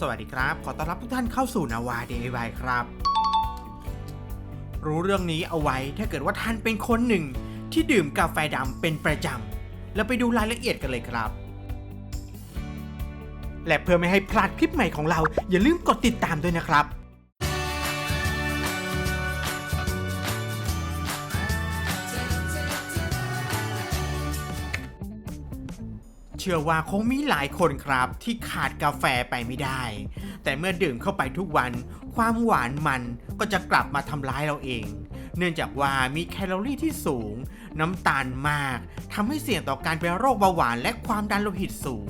สวัสดีครับ ขอต้อนรับทุกท่านเข้าสู่นาวา DIY ครับ รู้เรื่องนี้เอาไว้ถ้าเกิดว่าท่านเป็นคนหนึ่ง ที่ดื่มกาแฟดำเป็นประจำ แล้วไปดูรายละเอียดกันเลยครับ และเพื่อไม่ให้พลาดคลิปใหม่ของเรา อย่าลืมกดติดตามด้วยนะครับ เชื่อว่าคงมีหลายคนครับ ที่ขาดกาแฟไปไม่ได้ แต่เมื่อดื่มเข้าไปทุกวัน ความหวานมันก็จะกลับมาทำร้ายเราเอง เนื่องจากว่ามีแคลอรี่ที่สูง น้ำตาลมากทำให้เสี่ยงต่อการเป็นโรคเบาหวานและความดันโลหิตสูง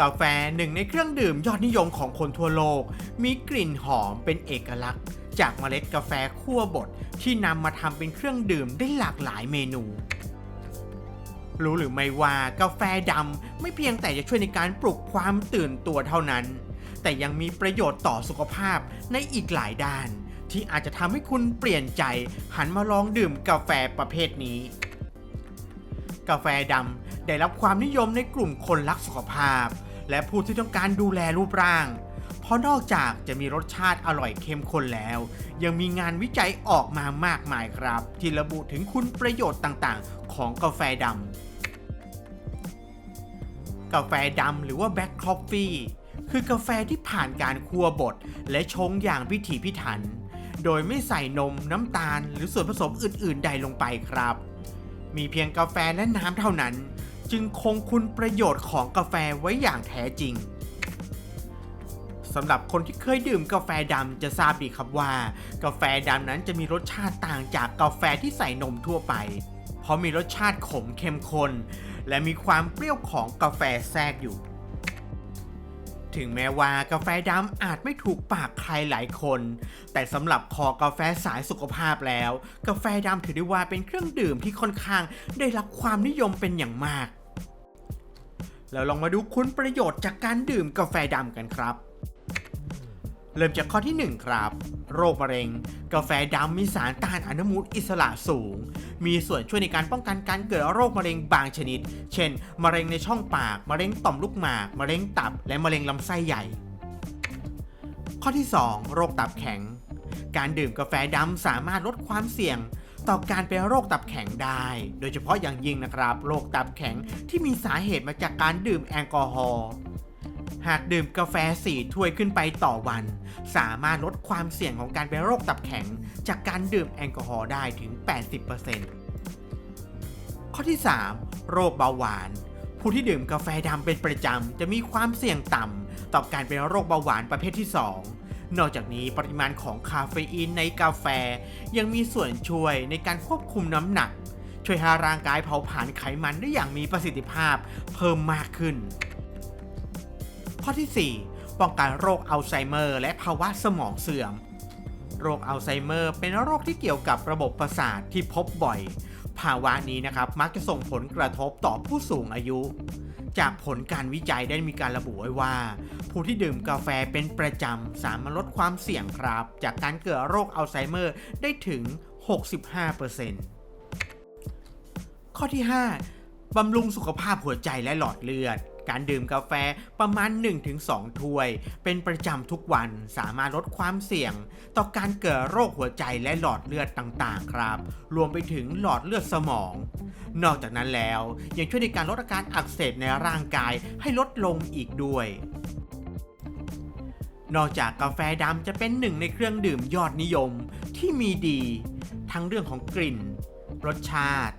กาแฟหนึ่งในเครื่องดื่มยอดนิยมของคนทั่วโลก มีกลิ่นหอมเป็นเอกลักษณ์ จากเมล็ดกาแฟคั่วบดที่นำมาทำเป็นเครื่องดื่มได้หลากหลายเมนู รู้หรือไม่ว่ากาแฟดำไม่เพียงแต่จะช่วยในการปลุกความตื่นตัวเท่านั้น แต่ยังมีประโยชน์ต่อสุขภาพในอีกหลายด้าน ที่อาจจะทำให้คุณเปลี่ยนใจ หันมาลองดื่มกาแฟประเภทนี้ กาแฟดำได้รับความนิยมในกลุ่มคนรักสุขภาพ และผู้ที่ต้องการดูแลรูปร่าง เพราะนอกจากจะมีรสชาติอร่อยเข้มข้นแล้ว ยังมีงานวิจัยออกมามากมายครับ ที่ระบุถึงคุณประโยชน์ต่างๆ ของกาแฟดำ กาแฟดำหรือว่าแบล็คคอฟฟี่คือกาแฟที่ผ่านการคั่วบด และชงอย่างพิถีพิถัน โดยไม่ใส่นมน้ำตาล หรือส่วนผสมอื่น ๆ ใดลงไปครับ มีเพียงกาแฟและน้ำเท่านั้น จึงคงคุณประโยชน์ของกาแฟไว้อย่างแท้จริงสำหรับคนที่เคยดื่มกาแฟดำจะทราบดีครับว่า กาแฟดำนั้นจะมีรสชาติต่างจากกาแฟที่ใส่นมทั่วไป เพราะมีรสชาติขมเข้มข้นและมีความเปรี้ยวของกาแฟแทรกอยู่ ถึงแม้ว่ากาแฟดำอาจไม่ถูกปากใครหลายคน แต่สำหรับคอกาแฟสายสุขภาพแล้ว กาแฟดำถือได้ว่าเป็นเครื่องดื่มที่ค่อนข้างได้รับความนิยมเป็นอย่างมาก แล้วลองมาดูคุณประโยชน์จากการดื่มกาแฟดำกันครับ เริ่มจากข้อที่ 1 ครับ โรคมะเร็ง กาแฟดำมีสารต้านอนุมูลอิสระสูง มีส่วนช่วยในการป้องกันการเกิดโรคมะเร็งบางชนิด เช่น มะเร็งในช่องปาก มะเร็งต่อมลูกหมาก มะเร็งตับ และมะเร็งลำไส้ใหญ่ ข้อที่ 2 โรคตับแข็ง การดื่มกาแฟดำสามารถลดความเสี่ยงต่อการเป็นโรคตับแข็งได้ โดยเฉพาะอย่างยิ่งนะครับ โรคตับแข็งที่มีสาเหตุมาจากการดื่มแอลกอฮอล์ หากดื่มกาแฟ 4 ถ้วยขึ้นไปต่อวัน สามารถลดความเสี่ยงของการเป็นโรคตับแข็ง จากการดื่มแอลกอฮอล์ได้ถึง 80%ข้อที่ 3 โรคเบาหวาน ผู้ที่ดื่มกาแฟดำเป็นประจำ จะมีความเสี่ยงต่ำต่อการเป็นโรคเบาหวานประเภทที่ 2นอกจากนี้ปริมาณของคาเฟอีนในกาแฟ ยังมีส่วนช่วยในการควบคุมน้ำหนัก ช่วยให้ร่างกายเผาผลาญไขมันได้อย่างมีประสิทธิภาพเพิ่มมากขึ้น ข้อที่ 4 ป้องกันโรคอัลไซเมอร์ และภาวะสมองเสื่อม โรคอัลไซเมอร์ เป็นโรคที่เกี่ยวกับระบบประสาทที่พบบ่อย ภาวะนี้นะครับมักจะส่งผลกระทบต่อผู้สูงอายุ จากผลการวิจัยได้มีการระบุไว้ว่า ผู้ที่ดื่มกาแฟเป็นประจำ สามารถลดความเสี่ยงครับ จากการเกิดโรคอัลไซเมอร์ได้ถึง 65%ข้อที่ 5บำรุงสุขภาพหัวใจและหลอดเลือด การดื่มกาแฟประมาณ 1-2 ถ้วย เป็นประจำทุกวันสามารถลดความเสี่ยง ต่อการเกิดโรคหัวใจและหลอดเลือดต่างๆ ครับ รวมไปถึงหลอดเลือดสมอง นอกจากนั้นแล้วยังช่วยในการลดอาการอักเสบในร่างกายให้ลดลงอีกด้วยนอกจากกาแฟดำจะเป็นหนึ่งในเครื่องดื่มยอดนิยมที่มีดี ทั้งเรื่องของกลิ่น รสชาติ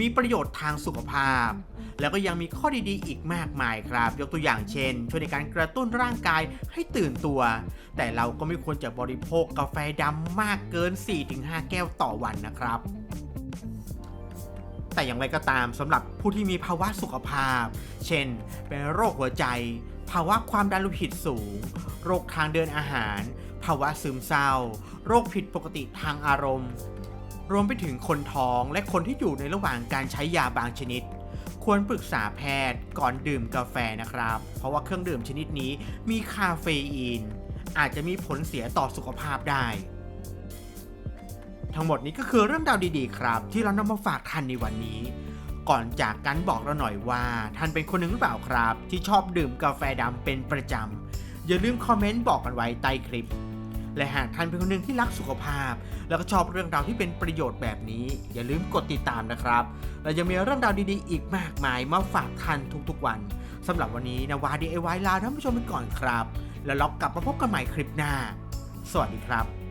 มีประโยชน์ทางสุขภาพ แล้วก็ยังมีข้อดีๆ อีกมากมายครับ ยกตัวอย่างเช่น ช่วยในการกระตุ้นร่างกายให้ตื่นตัว แต่เราก็ไม่ควรจะบริโภคกาแฟดำมากเกิน 4-5 แก้วต่อวันนะครับแต่อย่างไรก็ตามสำหรับผู้ที่มีภาวะสุขภาพ เช่น เป็นโรคหัวใจ ภาวะความดันโลหิตสูง โรคทางเดินอาหาร ภาวะซึมเศร้า โรคผิดปกติทางอารมณ์ รวมไปถึงคนท้องและคนที่อยู่ในระหว่างการใช้ยาบางชนิด ควรปรึกษาแพทย์ก่อนดื่มกาแฟนะครับ เพราะว่าเครื่องดื่มชนิดนี้มีคาเฟอีน อาจจะมีผลเสียต่อสุขภาพได้ ทั้งหมดนี้ก็คือเรื่องราวดีๆ ครับ ที่เรานำมาฝากท่านในวันนี้ ก่อนจากกันบอกเราหน่อยว่า ท่านเป็นคนหนึ่งหรือเปล่าครับ ที่ชอบดื่มกาแฟดำเป็นประจำอย่าลืมคอมเมนต์บอกกันไว้ใต้คลิป และหากท่านเป็นคนหนึ่งที่รักสุขภาพ แล้วก็ชอบเรื่องราวที่เป็นประโยชน์แบบนี้ อย่าลืมกดติดตามนะครับ เรายังมีเรื่องราวดีๆ อีกมากมายมาฝากท่านทุกๆวันสำหรับวันนี้นาวา DIY ลาท่านผู้ชมไปก่อนครับ แล้วเรากลับมาพบกันใหม่คลิปหน้า สวัสดีครับ